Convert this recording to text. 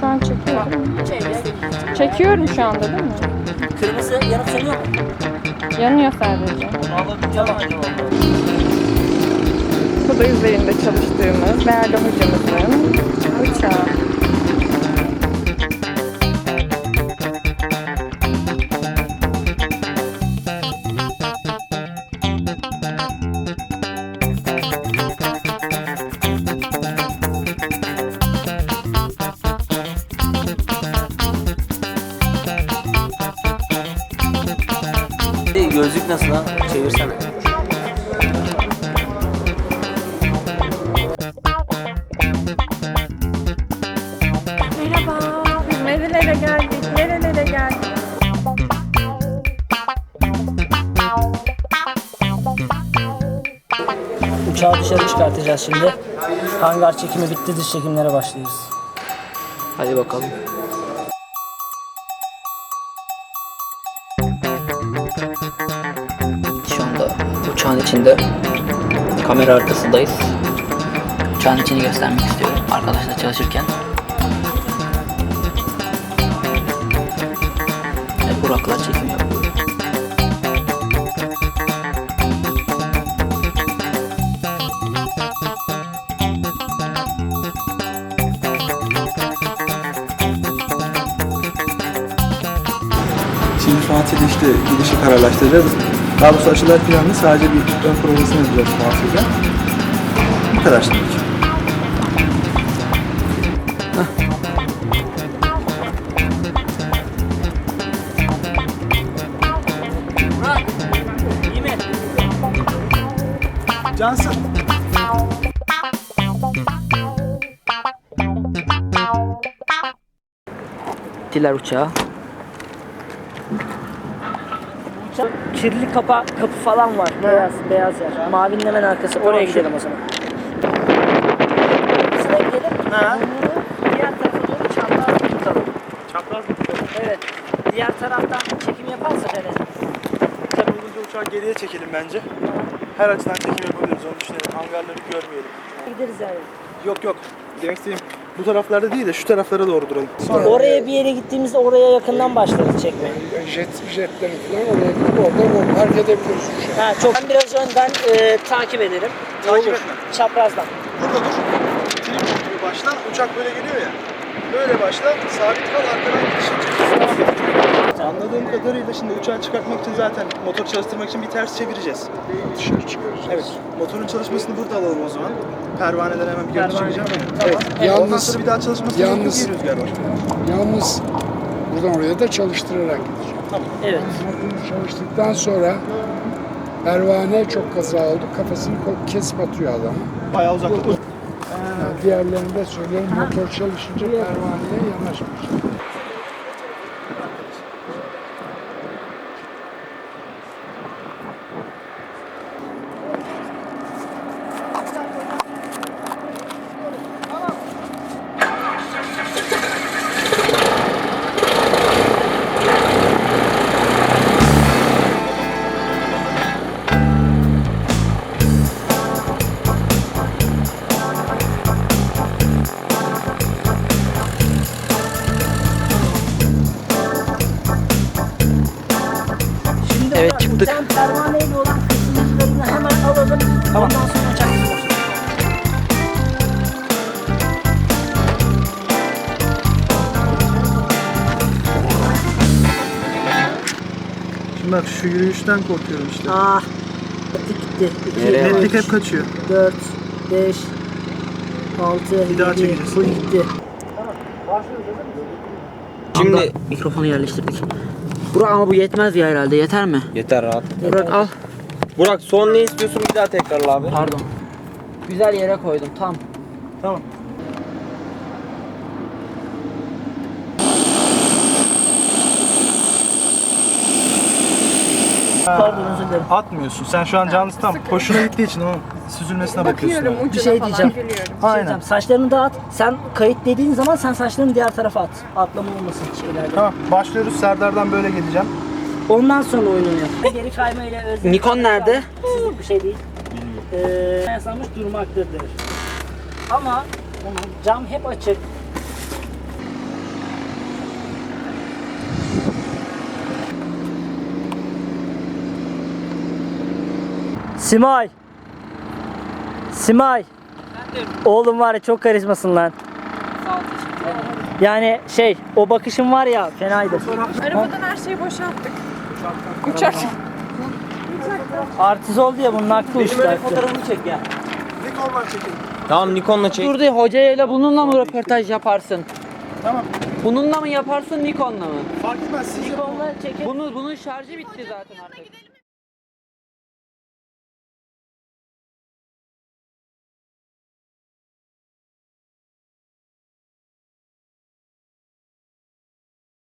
Şu an çekiyor. Çekiyorum şu anda değil mi? Kırmızı yanıp sönüyor mu? Yanıyor sadece. Bu da üzerinde çalıştığımız Merda hocamızın bıçağı. Gözlük nasıl lan? Çevirsene. Merhaba. Nerelere geldik? Nerelere geldik? Uçağı dışarı çıkartacağız şimdi. Hangar çekimi bitti, dış çekimlere başlıyoruz. Hadi bakalım. Uçağın içinde kamera arkasındayız. Uçağın içini göstermek istiyorum arkadaşlar çalışırken. Ve Burak'la çekim yapıyor. Şimdi Fatih'te işte gidişi kararlaştıracağız. Daha doğrusu aşılar planlı sadece bir ön provasını yapacağız Fatih'te. Bu kadar şimdilik. Mi? Cansın. Diler uçağı. Kirli kapa, kapı falan var. Beyaz, beyaz yer. Mavinin hemen arkası. Oraya gidelim o zaman. Sıra gidelim. Ha. Diğer tarafa doğru çapraz bir tutalım. Çapraz Evet. Diğer taraftan çekim yaparsa denedim. Tabii olunca uçağı geriye çekelim bence. Her açıdan çekim yapabiliriz onu düşünelim. Hangarları görmeyelim. Gideriz yani. Yok yok. Demek istediğim bu taraflarda değil de şu taraflara doğru duralım. Sonra Oraya bir yere gittiğimizde oraya yakından başlarız çekmeye. jet jetlerin falan oraya gidip oradan or- hareket edebiliyoruz uçağı. Ha, çok. Ben biraz önden e, takip ederim. Takip etme. Çaprazdan. burada dur. Gibi başla. Uçak böyle geliyor ya. Böyle başla. Sabit kal arkadan gidişin çekilsin. Anladığım kadarıyla şimdi uçağı çıkartmak için zaten motor çalıştırmak için bir ters çevireceğiz. Dışarı çıkıyoruz. Evet. Motorun çalışmasını burada alalım o zaman. Pervaneden hemen bir görüntü Pervane. çekeceğim. Tamam. Evet. Ondan Yalnız- sonra bir daha çalışmasına yok yalnız- bir rüzgar var. Yalnız buradan oraya da çalıştırarak gideceğim. Evet. Bunu çalıştıktan sonra pervane çok kaza oldu. Kafasını ko- kesip atıyor adamı. Bayağı uzakta. Yani diğerlerini de söylüyorum. Motor çalışınca pervaneye yanaşmayacak. Pervaneyle olan kısımlarını hemen alalım. Ondan sonra gidiyor. Şimdi bak şu yürüyüşten korkuyorum işte. Ah. Gitti gitti. 2, Nereye Netlik hep kaçıyor. 4, 5, 6, Bir daha 7, çekeceğiz. full gitti. Şimdi mikrofonu yerleştirdik. Burak ama bu yetmez ya herhalde. Yeter mi? Yeter rahat. Burak al. Burak son ne istiyorsun bir daha tekrarla abi. Pardon. Güzel yere koydum. Tam. Tamam. Pardon özür dilerim. Atmıyorsun. Sen şu an canlısı tam hoşuna gittiği için onun süzülmesine bakıyorsun. Bakıyorum ucuna şey falan diyeceğim. gülüyorum. Bir şey Aynen. diyeceğim. Saçlarını dağıt. Sen kayıt dediğin zaman sen saçlarını diğer tarafa at. Atlama olmasın şeylerde. Tamam. Başlıyoruz. Serdar'dan böyle geleceğim. Ondan sonra oynanıyor. Geri kaymayla özlem. Nikon nerede? Sizlik bir şey değil. Ee, yasamış durmaktadır. Ama cam hep açık. Simay. Simay. Oğlum var ya çok karizmasın lan. Yani şey o bakışın var ya fenaydı. Arabadan her şeyi boşalttık. Uçak. Artist oldu ya bunun aklı uçtu. fotoğrafını çek ya. Nikon var çekin. Tamam Nikon'la çek. Dur de hocayla bununla mı röportaj yaparsın? Tamam. Bununla mı yaparsın Nikon'la mı? Fark etmez. Nikon'la çekin. Bunu, bunun şarjı bitti zaten artık.